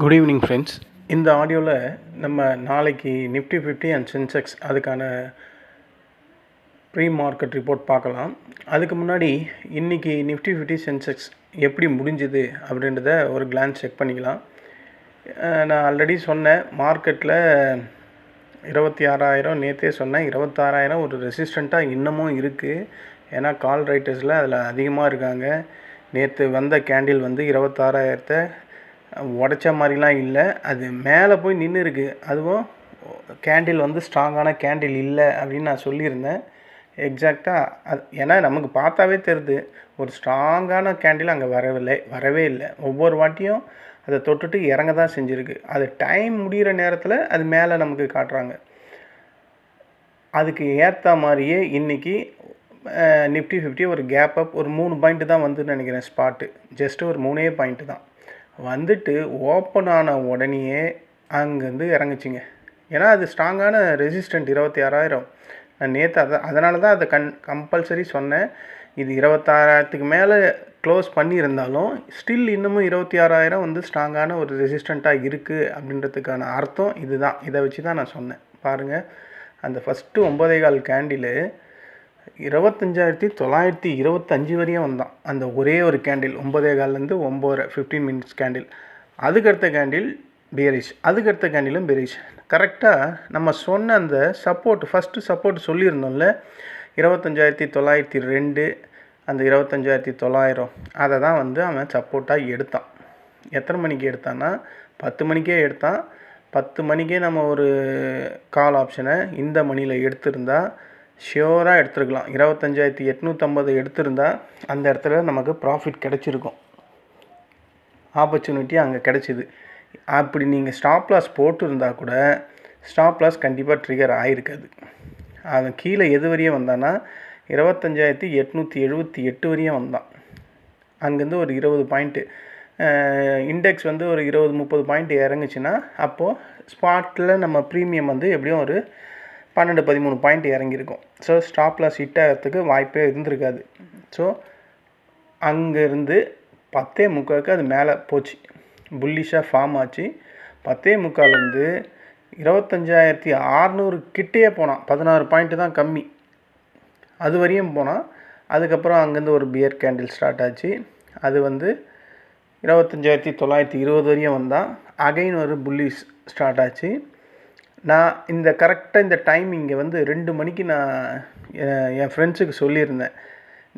Good evening friends இந்த ஆடியோவில் நம்ம நாளைக்கு நிஃப்டி ஃபிஃப்டி அண்ட் சென்செக்ஸ் அதுக்கான ப்ரீ மார்க்கெட் ரிப்போர்ட் பார்க்கலாம். அதுக்கு முன்னாடி இன்றைக்கி நிஃப்டி ஃபிஃப்டி சென்செக்ஸ் எப்படி முடிஞ்சுது அப்படின்றத ஒரு கிளான்ஸ் செக் பண்ணிக்கலாம். நான் ஆல்ரெடி சொன்னேன் மார்க்கெட்டில் இருபத்தி ஆறாயிரம் நேற்றே சொன்னேன் இருபத்தாறாயிரம் ஒரு ரெசிஸ்டண்ட்டாக இன்னமும் இருக்குது ஏன்னா கால் ரைட்டர்ஸில் அதில் அதிகமாக இருக்காங்க. நேற்று வந்த கேண்டில் வந்து இருபத்தாறாயிரத்தை உடைச்ச மாதிரிலாம் இல்லை. அது மேலே போய் நின்று இருக்குது அதுவும் கேண்டில் வந்து ஸ்ட்ராங்கான கேண்டில் இல்லை அப்படின்னு நான் சொல்லியிருந்தேன். எக்ஸாக்டாக அது ஏன்னா நமக்கு பார்த்தாவே தெரியுது. ஒரு ஸ்ட்ராங்கான கேண்டில் அங்கே வரவில்லை வரவே இல்லை. ஒவ்வொரு வாட்டியும் அதை தொட்டுட்டு இறங்க தான் செஞ்சுருக்கு. அது டைம் முடிகிற நேரத்தில் அது மேலே நமக்கு காட்டுறாங்க. அதுக்கு ஏற்ற மாதிரியே இன்றைக்கி நிஃப்டி ஃபிஃப்டி ஒரு கேப் அப் ஒரு மூணு பாயிண்ட்டு தான் வந்துன்னு நினைக்கிறேன் ஸ்பாட்டு ஜஸ்ட் ஒரு மூணே பாயிண்ட்டு தான். வந்துட்டு ஓப்பன் ஆன உடனேயே அங்கேருந்து இறங்குச்சிங்க. ஏன்னா அது ஸ்ட்ராங்கான ரெசிஸ்டண்ட் இருபத்தி ஆறாயிரம். நான் நேற்று அதை அதனால தான் அதை கன் கம்பல்சரி சொன்னேன். இது இருபத்தாறாயிரத்துக்கு மேலே க்ளோஸ் பண்ணியிருந்தாலும் ஸ்டில் இன்னமும் இருபத்தி ஆறாயிரம் வந்து ஸ்ட்ராங்கான ஒரு ரெசிஸ்டண்ட்டாக இருக்குது அப்படின்றதுக்கான அர்த்தம் இதுதான். இதை வச்சு தான் நான் சொன்னேன். பாருங்கள் அந்த ஃபஸ்ட்டு ஒம்பதே கால் கேண்டிலு இருபத்தஞ்சாயிரத்தி தொள்ளாயிரத்தி இருபத்தஞ்சி வரையும் வந்தான். அந்த ஒரே ஒரு கேண்டில் ஒம்பதே கால்லேருந்து ஒம்பது ஃபிஃப்டீன் மினிட்ஸ் கேண்டில் அதுக்கடுத்த கேண்டில் பேரிஷ் அதுக்கடுத்த கேண்டிலும் பேரிஷ் கரெக்டாக நம்ம சொன்ன அந்த சப்போர்ட் ஃபஸ்ட்டு சப்போர்ட் சொல்லியிருந்தோம்ல இருபத்தஞ்சாயிரத்தி தொள்ளாயிரத்தி ரெண்டு அந்த இருபத்தஞ்சாயிரத்தி தொள்ளாயிரம் அதை தான் வந்து அவன் சப்போர்ட்டாக எடுத்தான். எத்தனை மணிக்கு எடுத்தான்னா பத்து மணிக்கே எடுத்தான். பத்து மணிக்கே நம்ம ஒரு கால் ஆப்ஷனை இந்த மணியில் எடுத்திருந்தால் ஷியோராக எடுத்துருக்கலாம். இருபத்தஞ்சாயிரத்தி எட்நூற்றம்பது எடுத்திருந்தா அந்த இடத்துல நமக்கு ப்ராஃபிட் கிடச்சிருக்கும். ஆப்பர்ச்சுனிட்டி அங்கே கிடச்சிது. அப்படி நீங்கள் ஸ்டாப் லாஸ் போட்டிருந்தால் கூட ஸ்டாப் லாஸ் கண்டிப்பாக ட்ரிகர் ஆகிருக்காது அவன் கீழே எது வரையும் வந்தான்னா இருபத்தஞ்சாயிரத்தி எட்நூற்றி எழுபத்தி எட்டு வரையும் வந்தான். அங்கேருந்து ஒரு இருபது பாயிண்ட்டு இண்டெக்ஸ் வந்து ஒரு இருபது முப்பது பாயிண்ட் இறங்குச்சுன்னா அப்போது ஸ்பாட்டில் நம்ம ப்ரீமியம் வந்து எப்படியும் ஒரு பன்னெண்டு பதிமூணு பாயிண்ட் இறங்கியிருக்கும். ஸோ ஸ்டாப் லாஸ் ஹிட் ஆகிறதுக்கு வாய்ப்பே இருந்திருக்காது. ஸோ அங்கேருந்து பத்தே முக்காலுக்கு அது மேலே போச்சு. புல்லிஷாக ஃபார்ம் ஆச்சு. பத்தே முக்கால்லேருந்து இருபத்தஞ்சாயிரத்தி ஆறுநூறு கிட்டேயே போனான். பதினாறு பாயிண்ட்டு தான் கம்மி. அது வரையும் போனால் அதுக்கப்புறம் அங்கேருந்து ஒரு பியர் கேண்டில் ஸ்டார்ட் ஆச்சு. அது வந்து இருபத்தஞ்சாயிரத்தி தொள்ளாயிரத்தி இருபது வரையும் வந்தால் அகைன் ஒரு புல்லிஸ் ஸ்டார்ட் ஆச்சு. நான் இந்த கரெக்டாக இந்த டைமிங்கை வந்து ரெண்டு மணிக்கு நான் என் ஃப்ரெண்ட்ஸுக்கு சொல்லியிருந்தேன்.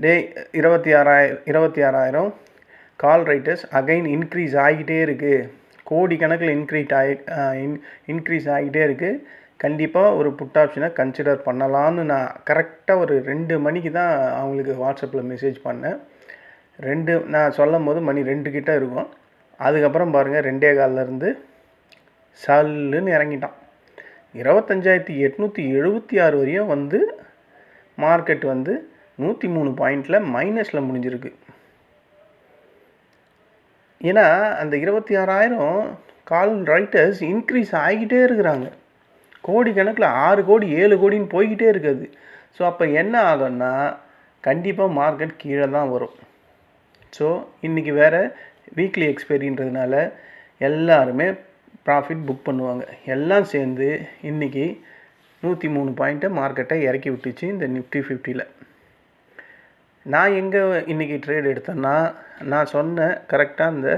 டே இருபத்தி ஆறாயிரம் இருபத்தி ஆறாயிரம் கால் ரைட்டர்ஸ் அகைன் இன்க்ரீஸ் ஆகிட்டே இருக்குது கோடி கணக்கில் இன்க்ரீட் ஆகி இன் இன்க்ரீஸ் ஆகிட்டே இருக்குது கண்டிப்பாக ஒரு புட் ஆப்ஷனை கன்சிடர் பண்ணலான்னு நான் கரெக்டாக ஒரு ரெண்டு மணிக்கு தான் அவங்களுக்கு வாட்ஸ்அப்பில் மெசேஜ் பண்ணேன். ரெண்டு நான் சொல்லும் போது மணி ரெண்டு கிட்ட இருக்கும். அதுக்கப்புறம் பாருங்கள் ரெண்டே காலிலேருந்து சல்லுன்னு இறங்கிட்டான். இருபத்தஞ்சாயிரத்தி எட்நூற்றி எழுபத்தி ஆறு வரையும் வந்து மார்க்கெட் வந்து நூற்றி மூணு பாயிண்டில் மைனஸில் முடிஞ்சிருக்கு. ஏன்னா அந்த இருபத்தி ஆறாயிரம் கால் ரைட்டர்ஸ் இன்க்ரீஸ் ஆகிக்கிட்டே இருக்கிறாங்க. கோடி கணக்கில் ஆறு கோடி ஏழு கோடின்னு போய்கிட்டே இருக்குது. ஸோ அப்போ என்ன ஆகும்னா கண்டிப்பாக மார்க்கெட் கீழே தான் வரும். ஸோ இன்றைக்கி வேறு வீக்லி எக்ஸ்பைரின்றதுனால எல்லாருமே ப்ராஃபிட் புக் பண்ணுவாங்க. எல்லாம் சேர்ந்து இன்றைக்கி நூற்றி மூணு பாயிண்ட்டை மார்க்கெட்டை இறக்கி விட்டுச்சு இந்த நிஃப்டி ஃபிஃப்டியில் நான் எங்கே இன்றைக்கி ட்ரேட் எடுத்தேன்னா நான் சொன்னேன் கரெக்டாக அந்த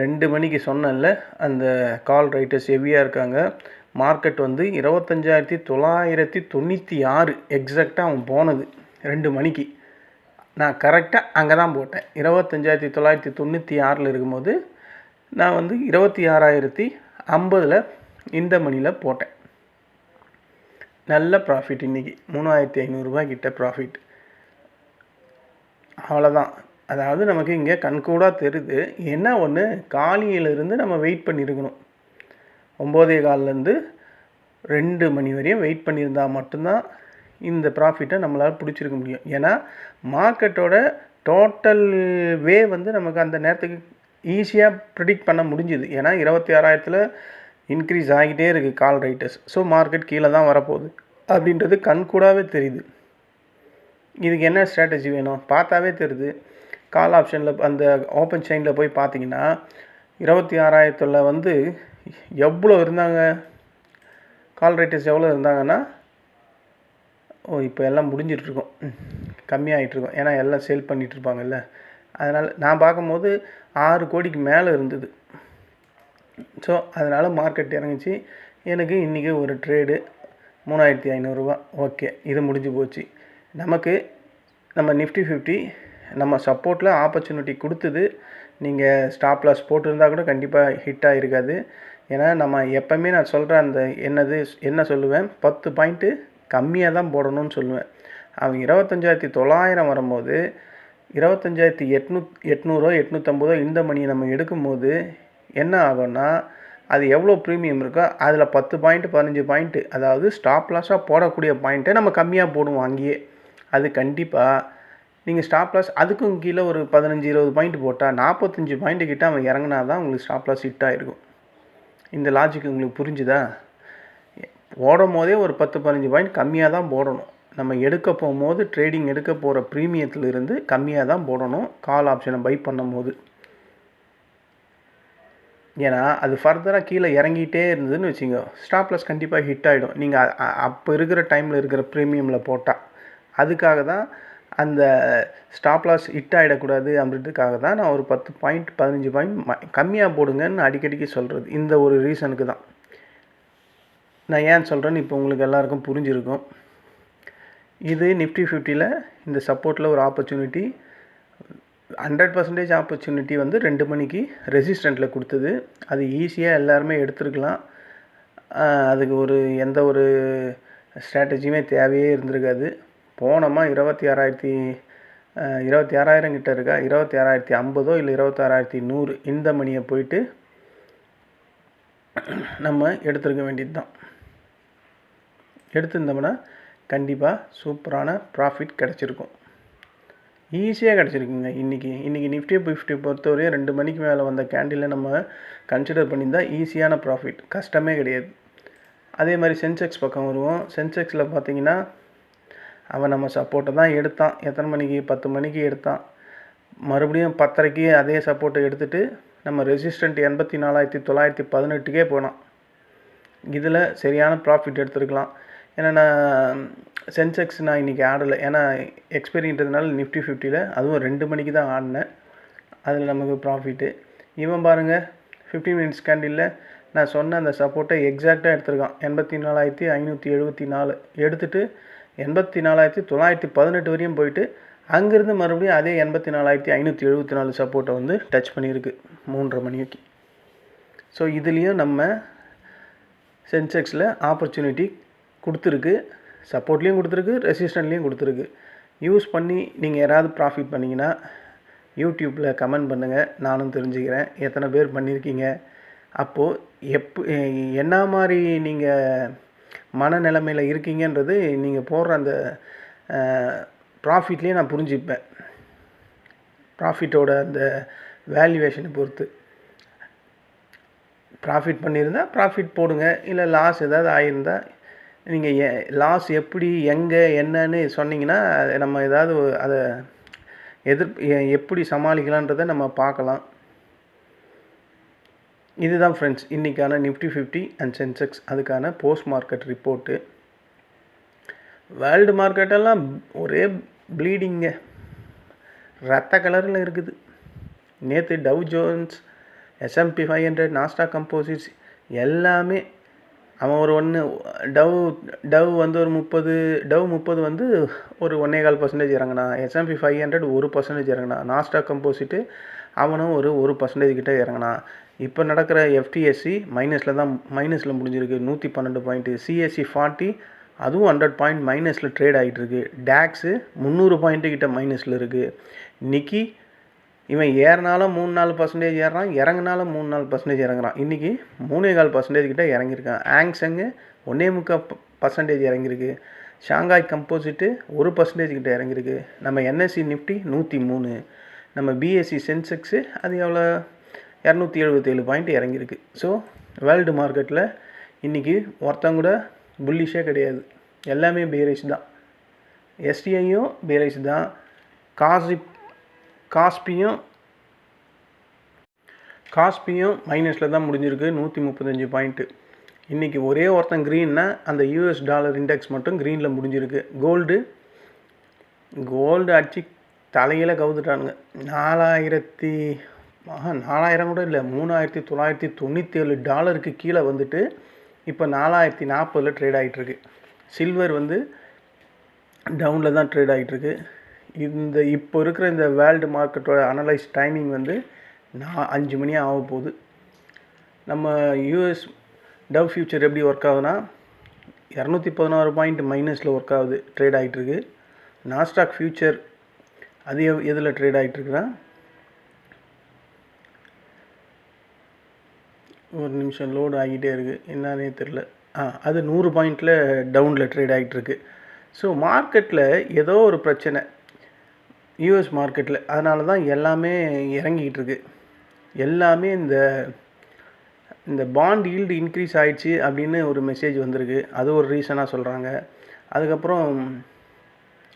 ரெண்டு மணிக்கு சொன்னேன்ல அந்த கால் ரைட்டர்ஸ் ஹெவியாக இருக்காங்க. மார்க்கெட் வந்து இருபத்தஞ்சாயிரத்தி தொள்ளாயிரத்தி தொண்ணூற்றி ஆறு எக்ஸாக்டாக அவன் போனது ரெண்டு மணிக்கு. நான் கரெக்டாக அங்கே தான் போட்டேன். இருபத்தஞ்சாயிரத்தி தொள்ளாயிரத்தி தொண்ணூற்றி ஆறில் இருக்கும்போது நான் வந்து இருபத்தி ஆறாயிரத்தி ஐம்பதில் இந்த மணியில் போட்டேன். நல்ல ப்ராஃபிட் இன்றைக்கி மூணாயிரத்தி ஐநூறுரூவா கிட்ட ப்ராஃபிட் அவ்வளோதான் அதாவது நமக்கு இங்கே கண்கூடாக தெரியுது என்ன ஒன்று காலியிலிருந்து நம்ம வெயிட் பண்ணியிருக்கணும் ஒம்போதே கால்லேருந்து ரெண்டு மணி வரையும் வெயிட் பண்ணியிருந்தால் மட்டும்தான் இந்த ப்ராஃபிட்டை நம்மளால் பிடிச்சிருக்க முடியும். ஏன்னா மார்க்கெட்டோட டோட்டல் வே வந்து நமக்கு அந்த நேரத்துக்கு ஈஸியாக ப்ரிடிக்ட் பண்ண முடிஞ்சுது. ஏன்னா இருபத்தி ஆறாயிரத்தில் இன்க்ரீஸ் ஆகிட்டே இருக்குது கால் ரைட்டர்ஸ் ஸோ மார்க்கெட் கீழே தான் வரப்போகுது. அப்படின்றது கண்கூடாகவே தெரியுது. இதுக்கு என்ன ஸ்ட்ராட்டஜி வேணும்? பார்த்தாவே தெரியுது. கால் ஆப்ஷனில் அந்த ஓப்பன் செயினில் போய் பார்த்தீங்கன்னா இருபத்தி ஆறாயிரத்தில் வந்து எவ்வளோ இருந்தாங்க? கால் ரைட்டர்ஸ் எவ்வளோ இருந்தாங்கன்னா ஓ இப்போ எல்லாம் முடிஞ்சிட்ருக்கோம் கம்மியாகிட்ருக்கோம் ஏன்னா எல்லாம் சேல் பண்ணிகிட்ருப்பாங்கல்ல அதனால் நான் பார்க்கும்போது ஆறு கோடிக்கு மேலே இருந்தது. ஸோ அதனால் மார்க்கெட் இறங்குச்சு. எனக்கு இன்றைக்கி ஒரு ட்ரேடு மூணாயிரத்தி ஐநூறுரூவா ஓகே இது முடிஞ்சு போச்சு. நமக்கு நம்ம நிஃப்டி ஃபிஃப்டி நம்ம சப்போர்ட்டில் ஆப்பர்ச்சுனிட்டி கொடுத்தது. நீங்கள் ஸ்டாப் லாஸ் போட்டிருந்தா கூட கண்டிப்பாக ஹிட் ஆகிருக்காது ஏன்னா நம்ம எப்போவுமே நான் சொல்கிற அந்த என்னது என்ன சொல்லுவேன்? பத்து பாயிண்ட்டு கம்மியாக தான் போடணும்னு சொல்லுவேன். அவங்க இருபத்தஞ்சாயிரத்தி தொள்ளாயிரம் வரும்போது இருபத்தஞ்சாயிரத்தி எட்நூத் எட்நூறோ எட்நூற்றம்பதோ இந்த மணியை நம்ம எடுக்கும்போது என்ன ஆகும்னா அது எவ்வளோ ப்ரீமியம் இருக்கோ அதில் பத்து பாயிண்ட்டு பதினஞ்சு பாயிண்ட்டு அதாவது ஸ்டாப் லாஸாக போடக்கூடிய பாயிண்ட்டை நம்ம கம்மியாக போடுவோம் அங்கேயே. அது கண்டிப்பாக நீங்கள் ஸ்டாப் லாஸ் அதுக்கும் கீழே ஒரு பதினஞ்சு இருபது பாயிண்ட் போட்டால் நாற்பத்தஞ்சு பாயிண்ட்டு கிட்ட அவன் இறங்கினா தான் உங்களுக்கு ஸ்டாப் லாஸ் ஹிட் ஆகிருக்கும் இந்த லாஜிக் உங்களுக்கு புரிஞ்சுதா? போடும் போதே ஒரு பத்து பதினஞ்சு பாயிண்ட் கம்மியாக தான் போடணும். நம்ம எடுக்க போகும்போது ட்ரேடிங் எடுக்க போகிற ப்ரீமியத்திலிருந்து கம்மியாக தான் போடணும். கால் ஆப்ஷனை பை பண்ணும்போது. ஏன்னா அது ஃபர்தராக கீழே இறங்கிட்டே இருந்ததுன்னு வச்சுங்க ஸ்டாப்லஸ் கண்டிப்பாக ஹிட் ஆகிடும் நீங்கள் அப்போ இருக்கிற டைமில் இருக்கிற ப்ரீமியமில் போட்டால் அதுக்காக தான் அந்த ஸ்டாப்லாஸ் ஹிட் ஆகிடக்கூடாது அப்படின்றதுக்காக தான் நான் ஒரு பத்து பாயிண்ட் பதினஞ்சு பாயிண்ட் கம்மியாக போடுங்கன்னு அடிக்கடிக்கு சொல்கிறது இந்த ஒரு ரீசனுக்கு தான். நான் ஏன் சொல்கிறேன்னு இப்போ உங்களுக்கு எல்லாருக்கும் புரிஞ்சிருக்கும். இது நிஃப்டி ஃபிஃப்டியில் இந்த சப்போர்ட்டில் ஒரு ஆப்பர்ச்சுனிட்டி ஹண்ட்ரட் பர்சன்டேஜ் ஆப்பர்ச்சுனிட்டி வந்து ரெண்டு மணிக்கு ரெசிஸ்டண்ட்டில் கொடுத்தது. அது ஈஸியாக எல்லாருமே எடுத்துருக்கலாம். அதுக்கு ஒரு எந்த ஒரு ஸ்ட்ராட்டஜியுமே தேவையே இருந்திருக்காது. போனோமா இருபத்தி ஆறாயிரத்தி இருபத்தி ஆறாயிரம் கிட்ட இருக்கா? இருபத்தி ஆறாயிரத்தி ஐம்பதோ இல்லை இருபத்தாறாயிரத்தி நூறு இந்த மணியை போயிட்டு நம்ம எடுத்துருக்க வேண்டியது தான் எடுத்திருந்தோம்னா கண்டிப்பாக சூப்பரான ப்ராஃபிட் கிடச்சிருக்கும். ஈஸியாக கிடச்சிருக்குங்க. இன்றைக்கி இன்றைக்கி நிஃப்டி ஃபிஃப்டி பொறுத்தவரையும் ரெண்டு மணிக்கு மேலே வந்த கேண்டிலில் நம்ம கன்சிடர் பண்ணியிருந்தால் ஈஸியான ப்ராஃபிட் கஷ்டமே கிடையாது. அதே மாதிரி சென்செக்ஸ் பக்கம் வருவோம். சென்செக்ஸில் பார்த்தீங்கன்னா அவன் நம்ம சப்போர்ட்டை தான் எடுத்தான். எத்தனை மணிக்கு? பத்து மணிக்கு எடுத்தான். மறுபடியும் பத்தரைக்கு அதே சப்போர்ட்டை எடுத்துகிட்டு நம்ம ரெசிஸ்டண்ட் எண்பத்தி நாலாயிரத்தி தொள்ளாயிரத்தி பதினெட்டுக்கே போனான். இதில் சரியான ப்ராஃபிட் எடுத்துருக்கலாம். ஏன்னா நான் சென்செக்ஸ் நான் இன்றைக்கி ஆடலை. ஏன்னா எக்ஸ்பெரின்றதுனால நிஃப்டி ஃபிஃப்டியில் அதுவும் ரெண்டு மணிக்கு தான் ஆடினேன். அதில் நமக்கு ப்ராஃபிட்டு இவன் பாருங்கள் ஃபிஃப்டி மினிட்ஸ் கேண்டிலில் நான் சொன்ன அந்த சப்போர்ட்டை எக்ஸாக்டாக எடுத்திருக்கான். எண்பத்தி நாலாயிரத்தி ஐநூற்றி எழுபத்தி நாலு. எடுத்துகிட்டு எண்பத்தி நாலாயிரத்தி தொள்ளாயிரத்தி பதினெட்டு வரையும் போயிட்டு அங்கேருந்து மறுபடியும் அதே எண்பத்தி நாலாயிரத்தி ஐநூற்றி எழுபத்தி நாலு சப்போர்ட்டை வந்து டச் பண்ணியிருக்கு மூன்றரை மணிக்கு. ஸோ இதுலேயும் நம்ம சென்செக்ஸில் ஆப்பர்ச்சுனிட்டி கொடுத்துருக்கு சப்போர்ட்லேயும் கொடுத்துருக்கு ரெசிஸ்டன்ட்லேயும் கொடுத்துருக்கு. யூஸ் பண்ணி நீங்கள் யாராவது ப்ராஃபிட் பண்ணிங்கன்னா யூடியூப்பில் கமெண்ட் பண்ணுங்கள் நானும் தெரிஞ்சுக்கிறேன். எத்தனை பேர் பண்ணியிருக்கீங்க அப்போது எப்போ என்ன மாதிரி நீங்கள் மனநிலைமையில் இருக்கீங்கன்றது நீங்கள் போடுற அந்த ப்ராஃபிட்லேயே நான் புரிஞ்சுப்பேன். ப்ராஃபிட்டோட அந்த வேல்யூவேஷனை பொறுத்து. ப்ராஃபிட் பண்ணியிருந்தால் ப்ராஃபிட் போடுங்க. இல்லை லாஸ் ஏதாவது ஆகியிருந்தால் நீங்கள் எ லாஸ் எப்படி எங்கே என்னன்னு சொன்னீங்கன்னா நம்ம ஏதாவது அதை எதிர் எப்படி சமாளிக்கலான்றதை நம்ம பார்க்கலாம். இதுதான் ஃப்ரெண்ட்ஸ் இன்றைக்கான நிஃப்டி ஃபிஃப்டி அண்ட் சென்செக்ஸ் அதுக்கான போஸ்ட் மார்க்கெட் ரிப்போர்ட்டு வேர்ல்டு மார்க்கெட்டெல்லாம் ஒரே ப்ளீடிங்க ரத்த கலரில் இருக்குது. நேற்று Dow Jones S&P five hundred Nasdaq composites எல்லாமே அவன் ஒரு ஒன்று டவ் டவ் வந்து ஒரு முப்பது டவ் முப்பது வந்து ஒரு ஒன்றே கால் பர்சன்டேஜ் இறங்கினா எஸ்எம்பி ஃபைவ் ஹண்ட்ரட் ஒரு பர்சன்டேஜ் இறங்கினா நாஸ்டாக் கம்போசிட்டு அவனும் ஒரு ஒரு பர்சன்டேஜ் கிட்டே இறங்கினான் இப்போ நடக்கிற எஃப்டிஎஸ்சி மைனஸில் தான் மைனஸில் முடிஞ்சிருக்கு. நூற்றி பன்னெண்டு பாயிண்ட்டு சிஎஸ்சி ஃபார்ட்டி அதுவும் ஹண்ட்ரட் பாயிண்ட் மைனஸில் ட்ரேட் ஆகிட்டு இருக்கு டேக்ஸு முந்நூறு பாயிண்ட்டு கிட்ட மைனஸில் இருக்குது நிக்கி இவன் ஏறினாலும் மூணு நாலு பர்சன்டேஜ் ஏறுறான் இறங்கினாலும் மூணு நாலு பர்சன்டேஜ் இறங்குறான். இன்றைக்கி மூணே கால் பர்சன்டேஜ் கிட்ட இறங்கியிருக்கான். ஆங்ஸங்கு ஒன்றே முக்கால் பர்சன்டேஜ் இறங்கியிருக்கு. ஷாங்காய் கம்போசிட்டு ஒரு பர்சன்டேஜ் கிட்டே இறங்கியிருக்கு. நம்ம என்எஸ்சி நிஃப்டி நூற்றி மூணு. நம்ம பிஎஸ்சி சென்செக்ஸு அது எவ்வளோ இரநூத்தி எழுபத்தேழு பாயிண்ட் இறங்கியிருக்கு. ஸோ வேர்ல்டு மார்க்கெட்டில் இன்றைக்கி ஒருத்தங்க கூட புல்லிஷே கிடையாது. எல்லாமே பேரேஜ் தான். எஸ்டிஐயும் பேரேஜ் தான். காசிப் காஸ்பியும் காஸ்பியும் மைனஸில் தான் முடிஞ்சிருக்கு நூற்றி முப்பத்தஞ்சு பாயிண்ட்டு இன்றைக்கி ஒரே ஒருத்தன் க்ரீன்னா அந்த யூஎஸ் டாலர் இண்டெக்ஸ் மட்டும் க்ரீனில் முடிஞ்சிருக்கு. கோல்டு கோல்டு அடிச்சு தலையில் கவுத்துட்டானுங்க. நாலாயிரத்தி ஆஹா நாலாயிரம் கூட இல்லை மூணாயிரத்தி தொள்ளாயிரத்தி தொண்ணூற்றி ஏழு டாலருக்கு கீழே வந்துட்டு இப்போ நாலாயிரத்தி நாற்பதில் ட்ரேட் ஆகிட்டுருக்கு சில்வர் வந்து டவுனில் தான் ட்ரேட் ஆகிட்டுருக்கு இந்த இப்போ இருக்கிற இந்த வேர்ல்டு மார்க்கெட்டோட அனலைஸ் டைமிங் வந்து நான் அஞ்சு மணி ஆக போகுது. நம்ம யூஎஸ் டவ் ஃபியூச்சர் எப்படி ஒர்க் ஆகுதுன்னா இரநூத்தி பதினாறு பாயிண்ட் மைனஸில் ஒர்க் ஆகுது ட்ரேட் ஆகிட்டுருக்கு நாஸ்டாக் ஃபியூச்சர் அது எதில் ட்ரேட் ஆகிட்டுருக்குன்னா ஒரு நிமிஷம் லோடு ஆகிட்டே இருக்குது என்னன்னே தெரில ஆ அது நூறு பாயிண்டில் டவுனில் ட்ரேட் ஆகிட்டுருக்கு ஸோ மார்க்கெட்டில் ஏதோ ஒரு பிரச்சனை. யூஎஸ் மார்க்கெட்டில் அதனால தான் எல்லாமே இறங்கிக்கிட்டு இருக்கு. எல்லாமே இந்த இந்த பாண்ட் ஈல்டு இன்க்ரீஸ் ஆகிடுச்சு அப்படின்னு ஒரு மெசேஜ் வந்திருக்கு. அது ஒரு ரீசனாக சொல்கிறாங்க அதுக்கப்புறம்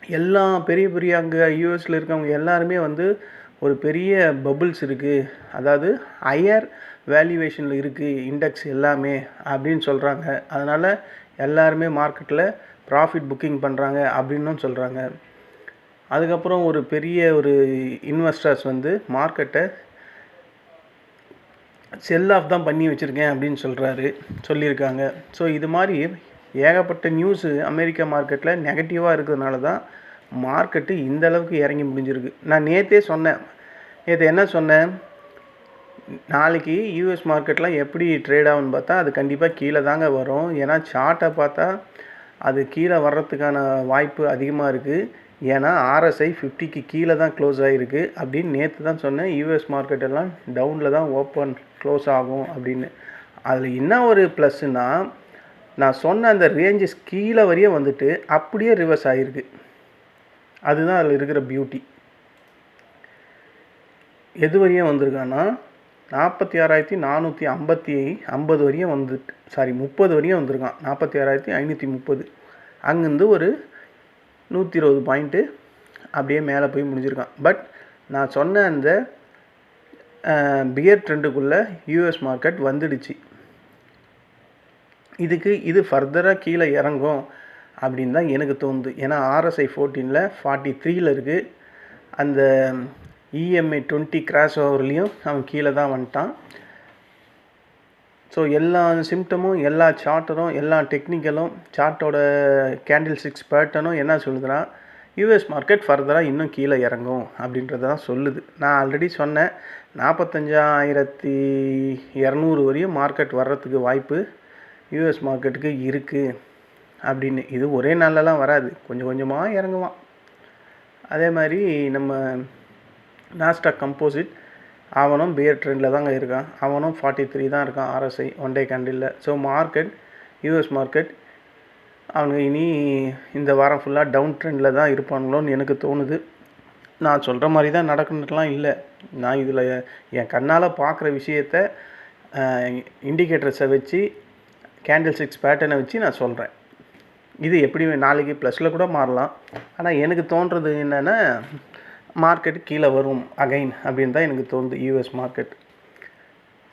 எல்லா பெரிய பெரிய அங்கே யூஎஸில் இருக்கவங்க எல்லாருமே வந்து ஒரு பெரிய பபுள்ஸ் இருக்குது அதாவது ஹையர் வேல்யூவேஷனில் இருக்குது இண்டெக்ஸ் எல்லாமே அப்படின்னு சொல்கிறாங்க அதனால் எல்லாருமே மார்க்கெட்டில் ப்ராஃபிட் புக்கிங் பண்ணுறாங்க அப்படின்னும் சொல்கிறாங்க அதுக்கப்புறம் ஒரு பெரிய ஒரு இன்வெஸ்டர்ஸ் வந்து மார்க்கெட்டை செல் ஆஃப் தான் பண்ணி வச்சுருக்கேன் அப்படின்னு சொல்கிறாரு சொல்லியிருக்காங்க. ஸோ இது மாதிரி ஏகப்பட்ட நியூஸு அமெரிக்கா மார்க்கெட்டில் நெகட்டிவாக இருக்கிறதுனால தான் மார்க்கெட்டு இந்த அளவுக்கு இறங்கி முடிஞ்சிருக்கு. நான் நேற்றே சொன்னேன். நேற்று என்ன சொன்னேன்? நாளைக்கு யூஎஸ் மார்க்கெட்லாம் எப்படி ட்ரேட் ஆகும்னு பார்த்தா அது கண்டிப்பாக கீழே தாங்க வரும். ஏன்னா சார்ட்டை பார்த்தா அது கீழே வர்றதுக்கான வாய்ப்பு அதிகமாக இருக்குது ஏன்னா ஆர்எஸ்ஐ ஃபிஃப்டிக்கு கீழே தான் க்ளோஸ் ஆகிருக்கு அப்படின்னு நேற்று தான் சொன்னேன். யூஎஸ் மார்க்கெட் எல்லாம் டவுனில் தான் ஓப்பன் க்ளோஸ் ஆகும் அப்படின்னு. அதில் என்ன ஒரு ப்ளஸ்ஸுன்னா நான் சொன்ன அந்த ரேஞ்சஸ் கீழே வரையும் வந்துட்டு அப்படியே ரிவர்ஸ் ஆகிருக்கு அதுதான் அதில் இருக்கிற பியூட்டி எது வரையும் வந்திருக்கான்னா நாற்பத்தி ஆறாயிரத்தி நானூற்றி ஐம்பத்தி ஐம்பது வரையும் வந்துட்டு சாரி முப்பது வரையும் வந்திருக்கான். நாற்பத்தி ஆறாயிரத்தி ஐநூற்றி முப்பது. அங்கேருந்து ஒரு நூற்றி இருபது பாயிண்ட்டு அப்படியே மேலே போய் முடிஞ்சிருக்கான். பட் நான் சொன்ன அந்த பியர் ட்ரெண்டுக்குள்ளே யூஎஸ் மார்க்கெட் வந்துடுச்சு. இதுக்கு இது ஃபர்தராக கீழே இறங்கும் அப்படின்னு தான் எனக்கு தோணுது. ஏன்னா ஆர்எஸ்ஐ ஃபோர்டீனில் ஃபார்ட்டி த்ரீயில் இருக்குது அந்த இஎம்ஐ டுவெண்ட்டி கிராஸ் ஓவர்லேயும் அவன் கீழே தான் வந்துட்டான். ஸோ எல்லா சிம்டமும் எல்லா சார்ட்டரும் எல்லா டெக்னிக்கலும் சார்ட்டோட கேண்டில் சிக்ஸ் பேட்டர்னும் என்ன சொல்லுதுன்னா யூஎஸ் மார்க்கெட் ஃபர்தராக இன்னும் கீழே இறங்கும் அப்படின்றது தான் சொல்லுது. நான் ஆல்ரெடி சொன்னேன் நாற்பத்தஞ்சாயிரத்தி இரநூறு வரையும் மார்க்கெட் வர்றதுக்கு வாய்ப்பு யூஎஸ் மார்க்கெட்டுக்கு இருக்குது அப்படின்னு. இது ஒரே நாளெல்லாம் வராது கொஞ்சம் கொஞ்சமாக இறங்குவான். அதே மாதிரி நம்ம நாஸ்டாக் கம்போசிட் அவனும் பியர் ட்ரெண்டில் தாங்க இருக்கான். அவனும் ஃபார்ட்டி த்ரீ தான் இருக்கான் ஆர்எஸ்ஐ ஒன் டே கேண்டிலில் ஸோ மார்க்கெட் யூஎஸ் மார்க்கெட் அவனுங்க இனி இந்த வாரம் ஃபுல்லாக டவுன் ட்ரெண்டில் தான் இருப்பானுங்களோன்னு எனக்கு தோணுது. நான் சொல்கிற மாதிரி தான் நடக்கணுட்டுலாம் இல்லை. நான் இதில் என் கண்ணால் பார்க்குற விஷயத்த இண்டிகேட்டர்ஸை வச்சு கேண்டில் சிக்ஸ் பேட்டர்னை வச்சு நான் சொல்கிறேன் இது எப்படி நாளைக்கு ப்ளஸில் கூட மாறலாம். ஆனால் எனக்கு தோன்றது என்னென்னா மார்க்கெட் கீழே வரும் அகைன் அப்படின்னு தான் எனக்கு தோணுது யூஎஸ் மார்க்கெட்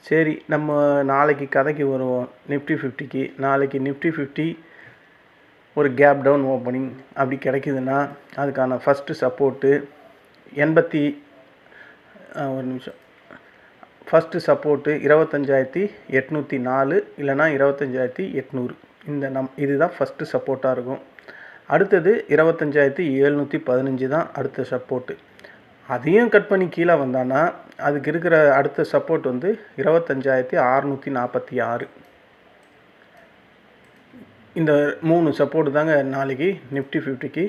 சரி நம்ம நாளைக்கு கதைக்கு வருவோம். நிஃப்டி ஃபிஃப்டிக்கு நாளைக்கு நிஃப்டி ஃபிஃப்டி ஒரு கேப் டவுன் ஓப்பனிங் அப்படி கிடைக்குதுன்னா அதுக்கான ஃபஸ்ட்டு சப்போர்ட்டு எண்பத்தி ஒரு நிமிஷம். ஃபஸ்ட்டு சப்போர்ட்டு இருபத்தஞ்சாயிரத்தி எட்நூற்றி நாலு இல்லைனா இருபத்தஞ்சாயிரத்தி எட்நூறு. இந்த நம் இதுதான் ஃபஸ்ட்டு சப்போர்ட்டாக இருக்கும். அடுத்தது இருபத்தஞ்சாயிரத்தி எழுநூற்றி பதினஞ்சு தான் அடுத்த சப்போர்ட்டு அதையும் கட் பண்ணி கீழே வந்தான்னா அதுக்கு இருக்கிற அடுத்த சப்போர்ட் வந்து இருபத்தஞ்சாயிரத்தி அறநூற்றி நாற்பத்தி ஆறு. இந்த மூணு சப்போர்ட் தாங்க நாளைக்கு நிஃப்டி ஃபிஃப்டிக்கு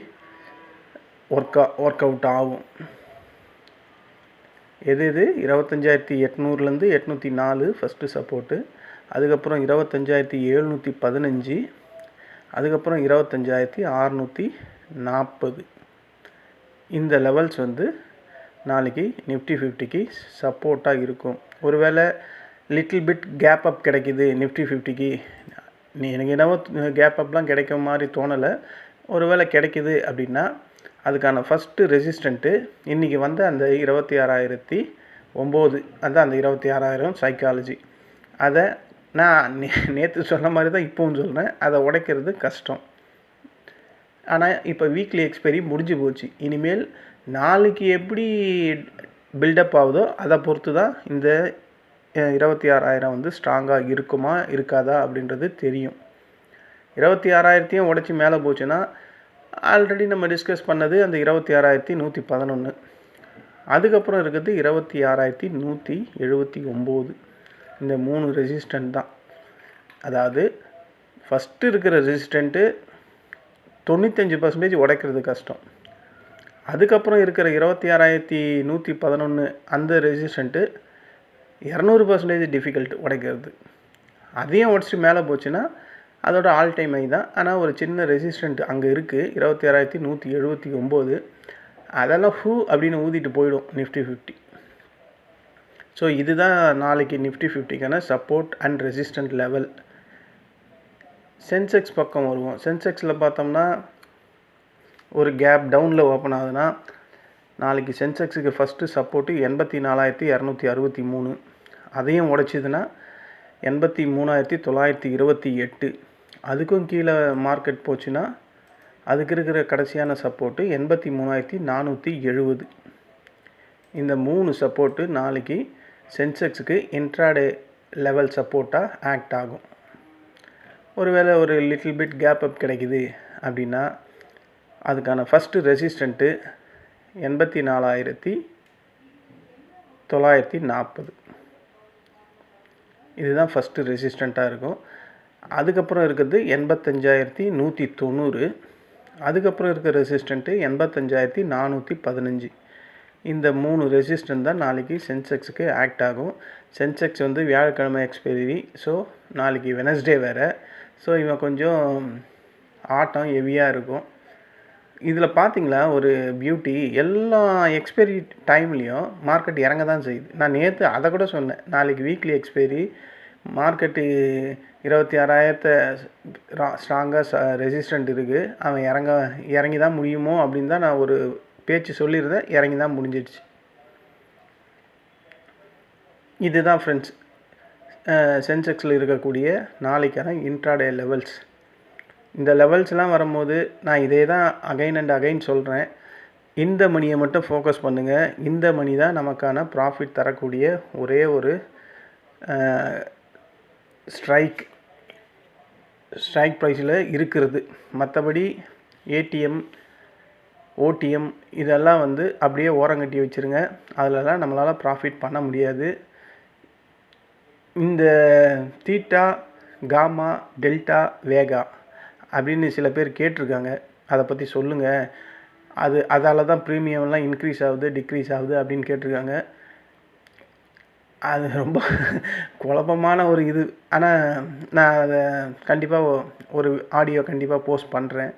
ஒர்க் ஒர்க் அவுட் ஆகும். எது எது இருபத்தஞ்சாயிரத்தி எட்நூறுலேருந்து எட்நூற்றி நாலு ஃபஸ்ட்டு சப்போர்ட்டு அதுக்கப்புறம் இருபத்தஞ்சாயிரத்தி எழுநூற்றி பதினஞ்சு. அதுக்கப்புறம் இருபத்தஞ்சாயிரத்தி அறநூற்றி நாற்பது. இந்த லெவல்ஸ் வந்து நாளைக்கு நிஃப்டி ஃபிஃப்டிக்கு சப்போர்ட்டாக இருக்கும். ஒருவேளை லிட்டில் பிட் கேப் அப் கிடைக்கிது நிஃப்டி ஃபிஃப்டிக்கு. நீ எனக்கு என்னவோ கேப் அப்லாம் கிடைக்க மாதிரி தோணலை. ஒருவேளை கிடைக்கிது அப்படின்னா அதுக்கான ஃபஸ்ட்டு ரெசிஸ்டண்ட்டு இன்றைக்கி வந்த அந்த இருபத்தி ஆறாயிரத்தி ஒம்பது அதுதான் அந்த இருபத்தி ஆறாயிரம் சைக்காலஜி அதை நான் நே நேற்று சொன்ன மாதிரி தான் இப்போவும் சொல்கிறேன் அதை உடைக்கிறது கஷ்டம். ஆனால் இப்போ வீக்லி எக்ஸ்பைரி முடிஞ்சு போச்சு. இனிமேல் நாளைக்கு எப்படி பில்டப் ஆகுதோ அதை பொறுத்து தான் இந்த இருபத்தி ஆறாயிரம் வந்து ஸ்ட்ராங்காக இருக்குமா இருக்காதா அப்படின்றது தெரியும். இருபத்தி ஆறாயிரத்தையும் உடச்சி மேலே போச்சுன்னா ஆல்ரெடி நம்ம டிஸ்கஸ் பண்ணது அந்த இருபத்தி ஆறாயிரத்தி நூற்றி பதினொன்று அதுக்கப்புறம் இருக்கிறது இருபத்தி ஆறாயிரத்தி நூற்றி எழுபத்தி ஒம்பது. இந்த மூணு ரெசிஸ்டன்ட் தான். அதாவது ஃபஸ்ட்டு இருக்கிற ரெசிஸ்டண்ட்டு தொண்ணூத்தஞ்சு பர்சன்டேஜ் உடைக்கிறது கஷ்டம். அதுக்கப்புறம் இருக்கிற இருபத்தி ஆறாயிரத்தி நூற்றி பதினொன்று அந்த ரெசிஸ்டண்ட்டு இரநூறு பர்சன்டேஜ் டிஃபிகல்ட் உடைக்கிறது. அதையும் உடச்சிட்டு மேலே போச்சுன்னா அதோட ஆல் டைம் ஐ தான். ஆனால் ஒரு சின்ன ரெசிஸ்டண்ட் அங்கே இருக்குது இருபத்தி ஆறாயிரத்தி நூற்றி எழுபத்தி ஒம்பது. அதெல்லாம் ஹூ அப்படின்னு ஊதிட்டு போயிடும் நிஃப்டி ஃபிஃப்டி ஸோ இதுதான் நாளைக்கு Nifty ஃபிஃப்டிக்கான support and resistant level Sensex பக்கம் வருவோம். சென்செக்ஸில் பார்த்தோம்னா ஒரு கேப் டவுனில் ஓப்பன் ஆகுதுன்னா நாளைக்கு சென்செக்ஸுக்கு ஃபஸ்ட்டு சப்போர்ட்டு எண்பத்தி நாலாயிரத்தி இரநூத்தி அறுபத்தி மூணு. அதையும் உடைச்சிதுன்னா எண்பத்தி மூணாயிரத்தி தொள்ளாயிரத்தி இருபத்தி எட்டு. அதுக்கும் கீழே மார்க்கெட் போச்சுன்னா அதுக்கு இருக்கிற கடைசியான சப்போர்ட்டு எண்பத்தி மூணாயிரத்தி நானூற்றி எழுபது. இந்த மூணு சப்போர்ட்டு நாளைக்கு சென்செக்ஸுக்கு இன்ட்ராடே லெவல் சப்போர்ட்டாக ஆக்ட் ஆகும். ஒருவேளை ஒரு லிட்டில் பிட் கேப் அப் கிடைக்குது அப்படின்னா அதுக்கான ஃபஸ்ட்டு ரெசிஸ்டண்ட்டு எண்பத்தி நாலாயிரத்தி தொள்ளாயிரத்தி நாற்பது. இதுதான் ஃபஸ்ட்டு ரெசிஸ்டண்ட்டாக இருக்கும். அதுக்கப்புறம் இருக்கிறது எண்பத்தஞ்சாயிரத்தி நூற்றி தொண்ணூறு. அதுக்கப்புறம் இருக்கிற ரெசிஸ்டண்ட்டு எண்பத்தஞ்சாயிரத்தி நானூற்றி பதினஞ்சு. இந்த மூணு ரெசிஸ்டன்ட் தான் நாளைக்கு சென்செக்ஸுக்கு ஆக்ட் ஆகும். சென்செக்ஸ் வந்து வியாழக்கிழமை எக்ஸ்பைரி ஸோ நாளைக்கு வெனஸ்டே வேறு. ஸோ இவன் கொஞ்சம் ஆட்டம் ஹெவியாக இருக்கும். இதில் பார்த்தீங்களா ஒரு பியூட்டி எல்லா எக்ஸ்பைரி டைம்லேயும் மார்க்கெட் இறங்க தான் செய்யுது. நான் நேற்று அதை கூட சொன்னேன். நாளைக்கு வீக்லி எக்ஸ்பைரி மார்க்கெட்டு இருபத்தி ஆறாயிரத்தை ஸ்ட்ராங்காக ரெசிஸ்டண்ட் இருக்குது அவன் இறங்க இறங்கி தான் முடியுமோ அப்படின்னு தான் நான் ஒரு பேச்சு சொல்லியிருந்தேன். இறங்கி தான் முடிஞ்சிடுச்சு. இதுதான் ஃப்ரெண்ட்ஸ் சென்செக்ஸில் இருக்கக்கூடிய நாளைக்கான இன்ட்ராடே லெவல்ஸ் இந்த லெவல்ஸ்லாம் வரும்போது நான் இதே தான் அகைன் அண்ட் அகைன் சொல்கிறேன் இந்த மணியை மட்டும் ஃபோக்கஸ் பண்ணுங்கள் இந்த மணி தான் நமக்கான ப்ராஃபிட் தரக்கூடிய ஒரே ஒரு ஸ்ட்ரைக் ஸ்ட்ரைக் ப்ரைஸில் இருக்கிறது. மற்றபடி ஏடிஎம் ஓடிஎம் இதெல்லாம் வந்து அப்படியே ஓரங்கட்டி வச்சுருங்க. அதிலலாம் நம்மளால் ப்ராஃபிட் பண்ண முடியாது. இந்த தீட்டா காமா டெல்டா வேகா அப்படின்னு சில பேர் கேட்டிருக்காங்க. அதை பற்றி சொல்லுங்கள் அது அதால் தான் ப்ரீமியம்லாம் இன்க்ரீஸ் ஆகுது டிக்ரீஸ் ஆகுது அப்படின்னு கேட்டிருக்காங்க. அது ரொம்ப குழப்பமான ஒரு இது. ஆனால் நான் அதை கண்டிப்பாக ஒரு ஆடியோ கண்டிப்பாக போஸ்ட் பண்ணுறேன்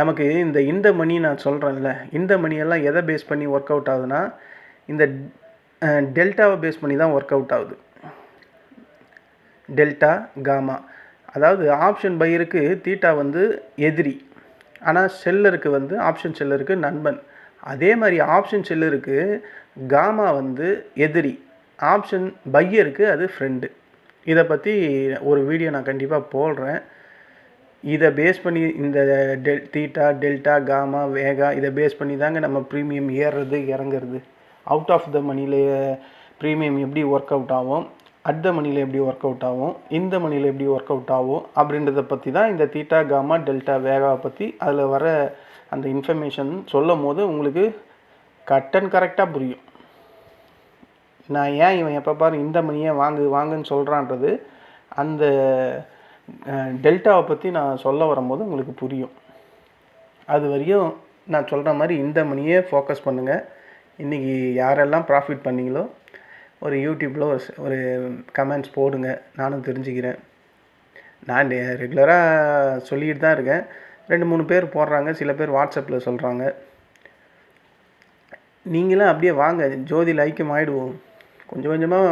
நமக்கு இந்த இந்த மணி நான் சொல்கிறேன்ல இந்த மணியெல்லாம் எதை பேஸ் பண்ணி ஒர்க் அவுட் ஆகுதுன்னா இந்த டெல்டாவை பேஸ் பண்ணி தான் ஒர்க் அவுட் ஆகுது. டெல்டா காமா அதாவது ஆப்ஷன் பையருக்கு தீட்டா வந்து எதிரி. ஆனால் செல்லருக்கு வந்து ஆப்ஷன் செல்லருக்கு நண்பன். அதே மாதிரி ஆப்ஷன் செல்லருக்கு காமா வந்து எதிரி. ஆப்ஷன் பையருக்கு அது ஃப்ரெண்டு இதை பற்றி ஒரு வீடியோ நான் கண்டிப்பாக போடுறேன். இதை பேஸ் பண்ணி இந்த டெல் தீட்டா டெல்டா காமா வேகா இதை பேஸ் பண்ணி தாங்க நம்ம ப்ரீமியம் ஏறுறது இறங்குறது. அவுட் ஆஃப் த மணியில் ப்ரீமியம் எப்படி ஒர்க் அவுட் ஆகும்? அடுத்த மணியில் எப்படி ஒர்க் அவுட் ஆகும் இந்த மணியில் எப்படி ஒர்க் அவுட் ஆகும் அப்படின்றத பற்றி தான் இந்த தீட்டா காமா டெல்டா வேகாவை பற்றி அதில் வர அந்த இன்ஃபர்மேஷன் சொல்லும் போது உங்களுக்கு கட் அண்ட் கரெக்டாக புரியும். நான் ஏன் இவன் எப்போ பாரு இந்த மணியை வாங்கு வாங்குன்னு சொல்கிறான்றது அந்த டெல்டாவை பற்றி நான் சொல்ல வரும்போது உங்களுக்கு புரியும். அது வரையும் நான் சொல்கிற மாதிரி இந்த மணியே ஃபோக்கஸ் பண்ணுங்கள் இன்றைக்கி யாரெல்லாம் ப்ராஃபிட் பண்ணீங்களோ ஒரு யூடியூப்பில் ஒரு ஒரு கமெண்ட்ஸ் போடுங்க. நானும் தெரிஞ்சுக்கிறேன். நான் ரெகுலராக சொல்லிக்கிட்டு தான் இருக்கேன். ரெண்டு மூணு பேர் போடுறாங்க. சில பேர் வாட்ஸ்அப்பில் சொல்கிறாங்க நீங்களும் அப்படியே வாங்க. ஜோதியில் ஐக்கியம் ஆகிடுவோம் கொஞ்சம் கொஞ்சமாக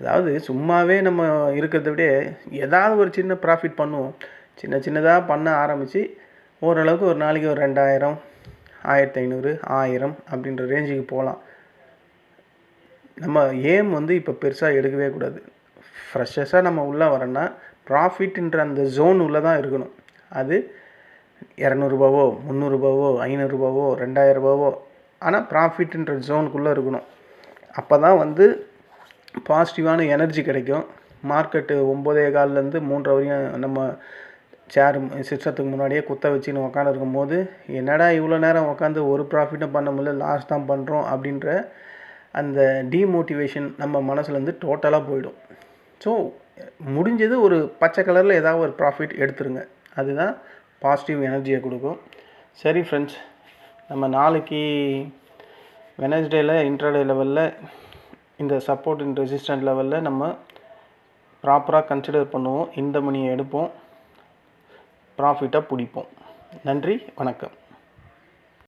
அதாவது சும்மாவே நம்ம இருக்கிறத விட ஏதாவது ஒரு சின்ன ப்ராஃபிட் பண்ணுவோம். சின்ன சின்னதாக பண்ண ஆரம்பித்து ஓரளவுக்கு ஒரு நாளைக்கு ஒரு ரெண்டாயிரம் ஆயிரத்தி ஐநூறு ஆயிரம் அப்படின்ற ரேஞ்சுக்கு போகலாம். நம்ம ஏம் வந்து இப்போ பெருசாக எடுக்கவே கூடாது. ஃப்ரெஷஸாக நம்ம உள்ளே வரோன்னா ப்ராஃபிட்ன்ற அந்த ஜோன் உள்ளே தான் இருக்கணும். அது இரநூறுபாவோ முந்நூறுபாவோ ஐநூறுரூபாவோ ரெண்டாயிரரூபாவோ ஆனால் ப்ராஃபிட்ன்ற ஜோனுக்குள்ளே இருக்கணும். அப்போ தான் வந்து பாசிட்டிவான எனர்ஜி கிடைக்கும். மார்க்கெட்டு ஒம்போதே கால்லேருந்து மூன்றரை வரையும் நம்ம சேர் சிஸ்டத்துக்கு முன்னாடியே குத்த வச்சுன்னு உக்காந்துருக்கும் போது என்னடா இவ்வளோ நேரம் உட்காந்து ஒரு ப்ராஃபிட்டும் பண்ண முடியல லாஸ் தான் பண்ணுறோம் அப்படின்ற அந்த டீமோட்டிவேஷன் நம்ம மனசுலேருந்து டோட்டலாக போயிடும். ஸோ முடிஞ்சது ஒரு பச்சை கலரில் ஏதாவது ஒரு ப்ராஃபிட் எடுத்துருங்க. அதுதான் பாசிட்டிவ் எனர்ஜியை கொடுக்கும். சரி ஃப்ரெண்ட்ஸ் நம்ம நாளைக்கு வெனஸ்டேயில் இன்ட்ராடே லெவலில் இந்த சப்போர்ட் அண்ட் ரெசிஸ்டன்ட் லெவலில் நம்ம ப்ராப்பராக கன்சிடர் பண்ணுவோம். இந்த மணியை எடுப்போம். ப்ராஃபிட்டாக பிடிப்போம். நன்றி வணக்கம்.